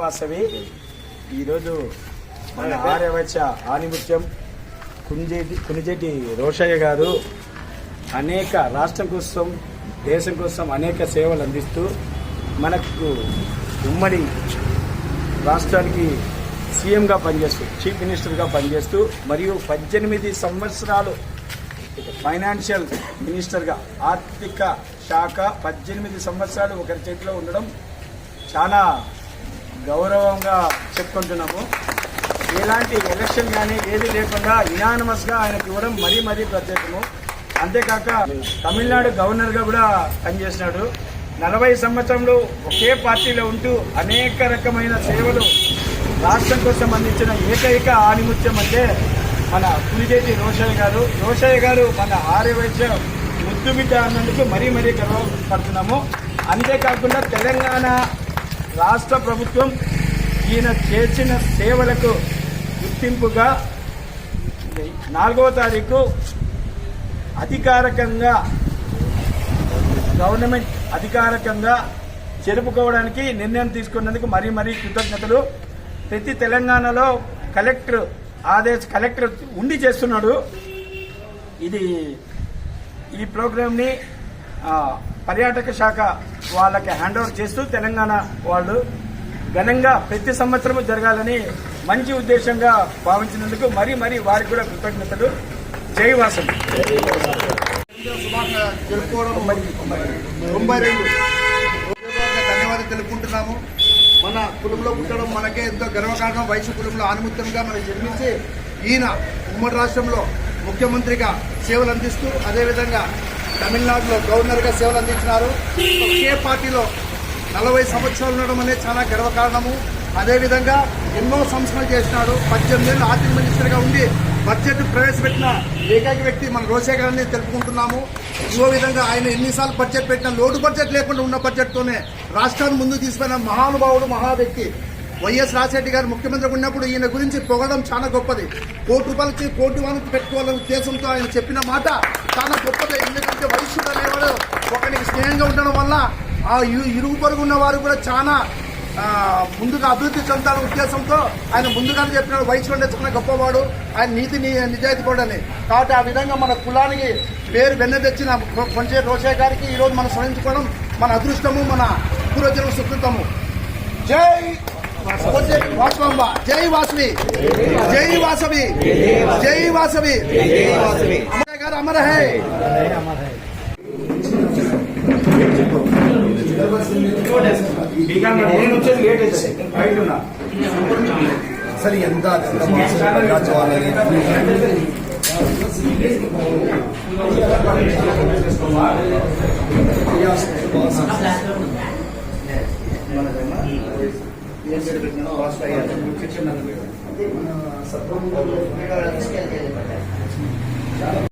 వాసవి ఈరోజు మన ఆర్యవచ్చ ఆనిముత్యం కుంజేటి కునిజేటి రోషయ్య గారు అనేక రాష్ట్రం కోసం దేశం కోసం అనేక సేవలు అందిస్తూ మనకు ఉమ్మడి రాష్ట్రానికి సీఎంగా పనిచేస్తూ చీఫ్ మినిస్టర్గా పనిచేస్తూ మరియు పద్దెనిమిది సంవత్సరాలు ఫైనాన్షియల్ మినిస్టర్గా ఆర్థిక శాఖ పద్దెనిమిది సంవత్సరాలు ఒకరి చేతిలో ఉండడం చాలా గౌరవంగా చెప్పుకుంటున్నాము. ఎలాంటి ఎలక్షన్ కానీ ఏది లేకుండా గా ఆయనకు ఇవ్వడం మరీ మరీ ప్రత్యేకము. అంతేకాక తమిళనాడు గవర్నర్గా కూడా పనిచేసినాడు. నలభై సంవత్సరంలో ఒకే పార్టీలో ఉంటూ అనేక రకమైన సేవలు రాష్ట్రం కోసం అందించిన ఏకైక ఆనిముత్యం అంటే మన పులిజేటి రోషయ్య గారు. రోషయ్య గారు మన ఆరోగ్య ముద్దు బిడ్డ అన్నందుకు మరీ మరీ గర్వపడుతున్నాము. అంతేకాకుండా తెలంగాణ రాష్ట్ర ప్రభుత్వం ఈయన చేసిన సేవలకు గుర్తింపుగా నాలుగవ తారీఖు అధికారికంగా గవర్నమెంట్ అధికారికంగా జరుపుకోవడానికి నిర్ణయం తీసుకున్నందుకు మరీ మరీ కృతజ్ఞతలు. ప్రతి తెలంగాణలో కలెక్టర్ ఆదేశ కలెక్టర్ ఉండి చేస్తున్నాడు. ఇది ఈ ప్రోగ్రామ్ని పర్యాటక శాఖ వాళ్ళకి హ్యాండ్ ఓవర్ చేస్తూ తెలంగాణ వాళ్ళు ఘనంగా ప్రతి సంవత్సరం జరగాలని మంచి ఉద్దేశంగా భావించినందుకు మరీ మరీ వారికి కూడా కృతజ్ఞతలు. జైవాసం తెలుపుకోవడం తొంభై రెండు. ధన్యవాదాలు తెలుపుకుంటున్నాము. మన కుటుంబంలో పుట్టడం మనకే ఎంతో గర్వకారణం. వయసు కులంలో ఆనుమత్యంగా మనం జన్మించి ఈయన ఉమ్మడి రాష్ట్రంలో ముఖ్యమంత్రిగా సేవలు అందిస్తూ అదేవిధంగా తమిళనాడులో గవర్నర్గా సేవలు అందించినారు. ఒకే పార్టీలో నలభై సంవత్సరాలు ఉండడం అనేది చాలా గర్వకారణము. అదేవిధంగా ఎన్నో సంస్కరణలు చేసినాడు పద్దెనిమిది ఏళ్ళు ఆర్థిక మినిస్టర్గా ఉండి బడ్జెట్ ప్రవేశపెట్టిన ఏకైక వ్యక్తి మన రోసే గారిని తెలుపుకుంటున్నాము. ఇదో విధంగా ఆయన ఎన్నిసార్లు బడ్జెట్ పెట్టినా లోటు బడ్జెట్ లేకుండా ఉన్న బడ్జెట్తోనే రాష్ట్రాన్ని ముందుకు తీసుకున్న మహానుభావుడు మహా వ్యక్తి వైఎస్ రాజశేఖర గారు ముఖ్యమంత్రిగా ఉన్నప్పుడు ఈయన గురించి పొగడం చాలా గొప్పది. కోటి రూపాయలకి కోటి వానికి పెట్టుకోవాలనే ఉద్దేశంతో ఆయన చెప్పిన మాట చాలా గొప్పది. ఎందుకంటే వైశ్యుడు అనేవాడు ఒకరికి స్నేహంగా ఉండడం వల్ల ఆ ఇరుగు పొరుగు ఉన్న వారు కూడా చాలా ముందుగా అభివృద్ధి చెందాలనే ఉద్దేశంతో ఆయన ముందుగానే చెప్పినాడు. వయసులో చాలా గొప్పవాడు. ఆయన నీతి నిజాయితీ పడని కాబట్టి ఆ విధంగా మన కులానికి పేరు వెన్న తెచ్చిన కొంచెం రోషయ్య గారికి ఈరోజు మనం స్మరించుకోవడం మన అదృష్టము మన పూర్వజన్మ సుకృతము. జై వాసవాంబ జై వాసవి జై వాసవి జై వాసవి అమర గారు అమర హై నేను వచ్చేది లేట్ అయితే బయట ఉన్నా సరే ఎంత రాజవాళ్ళని మన